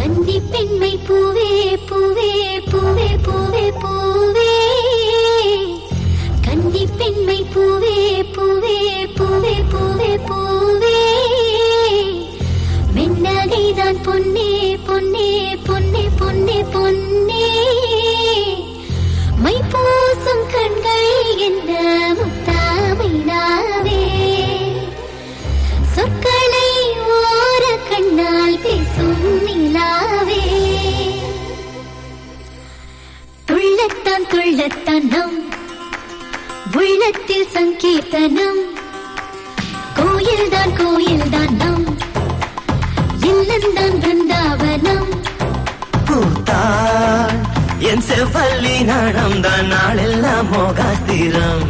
கன்னி பெண்மை பூவே பூவே பூவே பூவே பூவே. கன்னி பெண்மை பூவே பூவே பூவே பூவே பூவே. மென்னகைதான் பொன்னே பொன்னே பொன்னே பொன்னே பொன்னே. மை பூசும் கண்கள் என்ன முத்த கள்ளத்தனம் உள்ளத்தில் சங்கீர்த்தனம். கோயில்தான் கோயில்தான் நம் இல்லந்தான் பிருந்தாவனம். பூத்தான் என் செவ்வல்லி நடந்த நாளெல்லாம் மோகாஸ்திரம்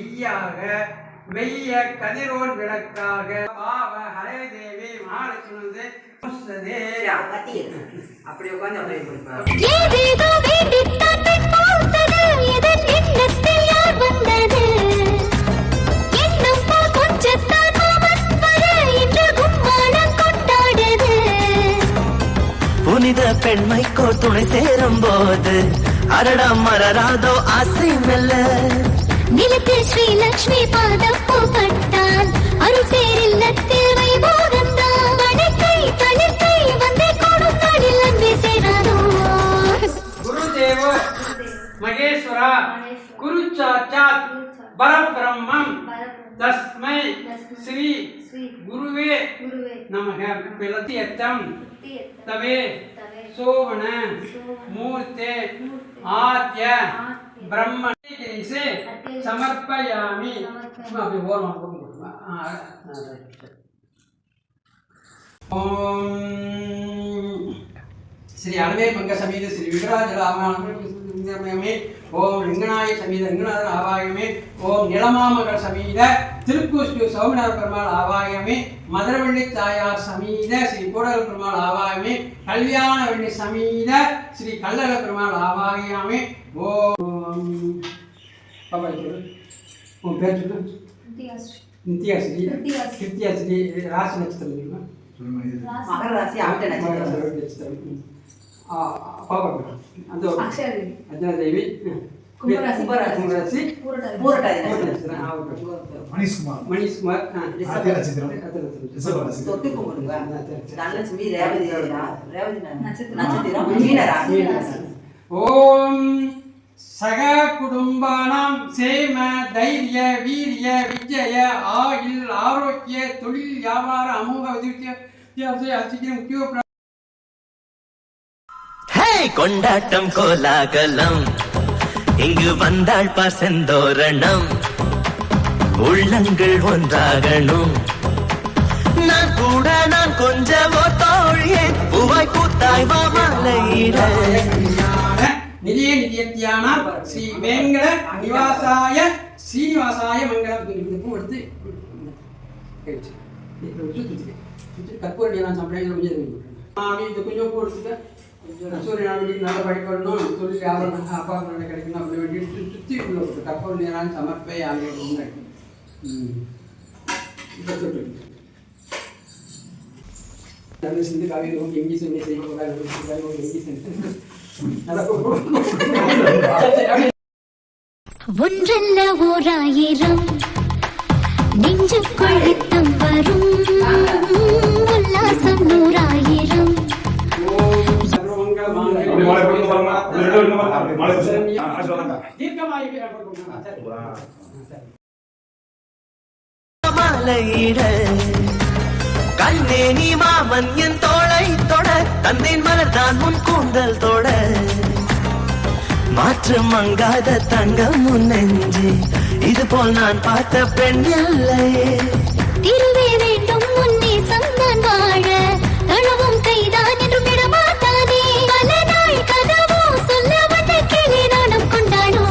நெய்யாக மெய்ய கதிரோன் விளக்காக. பாவ ஹரே தேவி மகாலட்சுமி அப்படி உட்காந்து அப்படியே புனித பெண்மைக்கோ துணை சேரும் போது அரடம் மரராதோ ஆசை மெல்ல. நிலத்தில் ஸ்ரீ லக்ஷ்மி பாதம் பூப்பட்டால் அருள் சேரில்லத்தில் வைபோகந்தான் வடக்கை தளிர்க்கை வந்தே கொடுத்தாடில் அன்பே சேராதோ. குருதேவோ மகேஸ்வர குரு சாட்சாத் பரபிரம்மம் தஸ்மை ஸ்ரீ குருவே நமக. பிளத்தியத்தம் தவே சோவன மூர்த்தே ஆத்ய பிரம்ம சமர்ப்பயாமி. அப்படி ஓரமாக போட முடியுமா ஓம் ஸ்ரீ அனவே பங்க சமீத ஸ்ரீ விகராஜல ஆமாயமே ஓம் லிங்கநாய சமீத லிங்கநாதன் ஆவாயமே. ஓம் நிலமாமகள் சமீத திருக்கூஷ்டு சௌமிநாத பெருமாள் ஆவாயமே. மதுரவள்ளி தாயார் சமீத ஸ்ரீ கூடல பெருமாள் ஆவாயமே. கல்யாணவள்ளி சமீத ஸ்ரீ கல்லல பெருமாள் ஆவாயாமே. ஓம் బాబాయ్ చూడు ఉన్ పేరు చూడు నిత్యాశ్రీ నిత్యాశ్రీ రాశి నక్షత్రం నీకు మకర రాశి ఆవిడ నక్షత్రం పాప అదో అర్జునాదేవి కుంభరాశి మణిష్ కుమార్ మణిష్ కుమార్ ఓం சக குடும்பானாம் சேம தைரிய வீரிய விஜய ஆயுள் ஆரோக்கிய தொழில் வியாபார அமோக முக்கிய கொண்டாட்டம் கோலாகலம். இங்கு வந்தாள் பசந்தோரணம். உள்ளங்கள் ஒன்றாகணும். நான் கூட நான் கொஞ்சமோ தோழியே. பூவாய் பூத்தாய் மாமலையிட நிதிய நிதியத்தியானார் ஸ்ரீ வேங்கட நிவாசாய ஸ்ரீனிவாசாய மங்களம் இந்த பூ எடுத்து கை வச்சு. நான் சம்பளம் கொஞ்சம் மாமி இது கொஞ்சம் பூ எடுத்துக்க. சூரிய நாளைக்கு நல்லா படிக்கணும் தொழில் யாரும் அப்பா நல்ல கிடைக்கணும் அப்படி வேண்டி சுற்றி உள்ள போட்டு கற்பூர நேரம் சமர்ப்பை ஆகிய இப்போ தொட்டு நல்ல சிந்து காவிரி நோக்கி எங்கி செஞ்சு செய்ய போகிறாங்க எங்கி செஞ்சு ஒன்றல்ல ஓராயிரம் நெஞ்சுக்குள் யுத்தம் வரும் உல்லாசம் நூறாயிரம். மாலையிட கண்ணே நீ மாமன் என் தோளை தொட தந்தேன் மலர்தான் உன் கூந்தல் தொட மாற்றம் மங்காத தங்கம் உன் இது போல் நான் பார்த்த பெண் இல்லையே திருவே வேண்டும் முன்னே சந்தான் வாழ. தளவும் கைதான் என்றும் விடமாட்டாதே பல நாள் கதவோ சொல்ல வந்த கிளி நாணம் கொண்டாடோ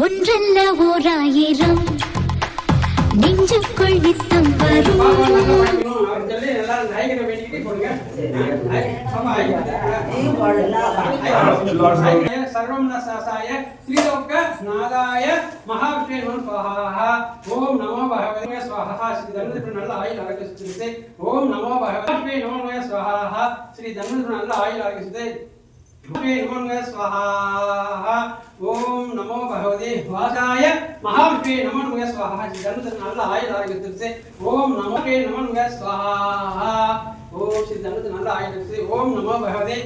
ஒன்றல்ல ஓராயிரம் நெஞ்சுக்குள் யுத்தம் சர்வம் நசாய ஸ்ரீலோக்க நாதாய மகாவிஷ்ணுவன் சுவாஹா ஓம் நமோ பகவதே சுவாஹா ஸ்ரீ தனுதிரு நல்ல ஆயுள் ஆரோக்கிய ஓம் நமோ பகவதே நமோ சுவாஹா ஸ்ரீ தனுதிரு நல்ல ஆயுள் ஆரோக்கிய ஓம் நமோ பகவதி வாசாய மகாவிஷ்ணு நமனுக ஸ்வஹா தனுசன் நல்ல ஆயுள் ஆரோக்கியத்திற்கு ஓம் நமோ நமனுக ஸ்வஹா ஓம் ஸ்ரீ தனுசன் நல்ல ஆயுதத்து ஓம் நமோ பகவதி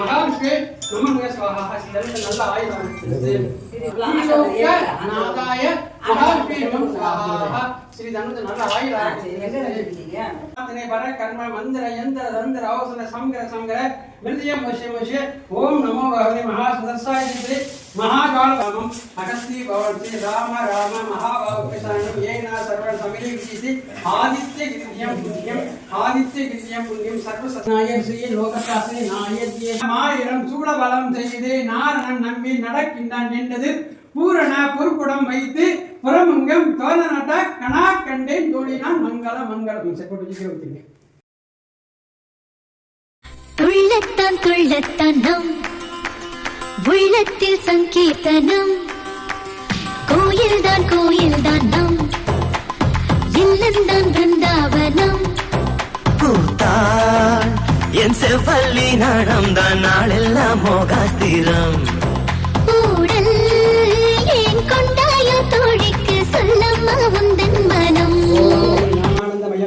மகாவிஷ்ணு நமனுக ஸ்வஹா ஸ்ரீ தனுசன் நல்ல ஆயுள் ஆரோக்கியத்திற்கு நாதாய மகாவிஷ்ணு நமம் ஸ்வஹா ஸ்ரீ தனுசன் நல்ல ஆயுள் ஆரோக்கியத்திற்கு கர்ம மந்திர யந்திர தந்திர அவசர சங்கர சங்கர மிருதியம் பசிய பசிய ஓம் நமோ பகவதி மகா சுதர்சாய மகாகாலகாமம் அகஸ்தி பவர்த்தி ராம ராம மகாபாபுஷாரணம் ஏனா சர்வ சமிதி விசிசி ஆதித்ய கிரியம் புண்ணியம். ஆதித்ய கிரியம் புண்ணியம். சர்வ சத்நாயர் ஸ்ரீ லோகசாசனி நாயத்யே. மாயிரம் சூழபலம் செய்து. நாரணன் நம்பி நடக்கின்றான் என்றது பூரண பொறுப்புடம் வைத்து புறமங்கம் தோழ நட்ட கணா கண்டேன் தோழினான் மங்கள மங்களம். சரி போட்டு வச்சுக்கிறேன் துள்ளத்தான் நம் உள்ளத்தில் சங்கீர்த்தனம். கோயில்தான் கோயில்தான் நம் இல்லந்தான் பிருந்தாவனம். பூத்தாள் என் செவ்வல்லி நடந்தான் நாளெல்லாம் மோகாஸ்திரம். ஊடல் ஏன் கொண்டாயோ தோழிக்கு சொல்லம்மா உந்தன் மனம்.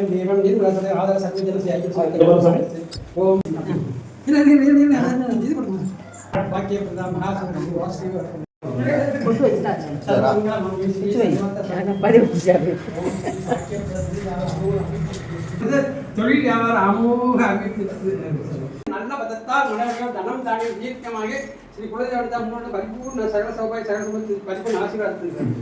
தேவம் ஆதர ஓம். இல்ல இல்ல இல்ல இல்ல இல்ல இது பண்ணுங்க. வாக்கிய பிரதா மகாசங்கி வாசுதேவ பொட்டு வச்சுட்டாங்க. எனக்கு பதிவு பிடிச்சாரு. இது தொழில் வியாபார அமோக அபிவிருத்தி நல்ல பதத்தால் மனவர்கள் தனம் தானே தீர்க்கமாக ஸ்ரீ குலதேவன் முன்னோட பரிபூர்ண சகல சௌபாய் சகல பரிபூர்ண ஆசீர்வாதத்தில்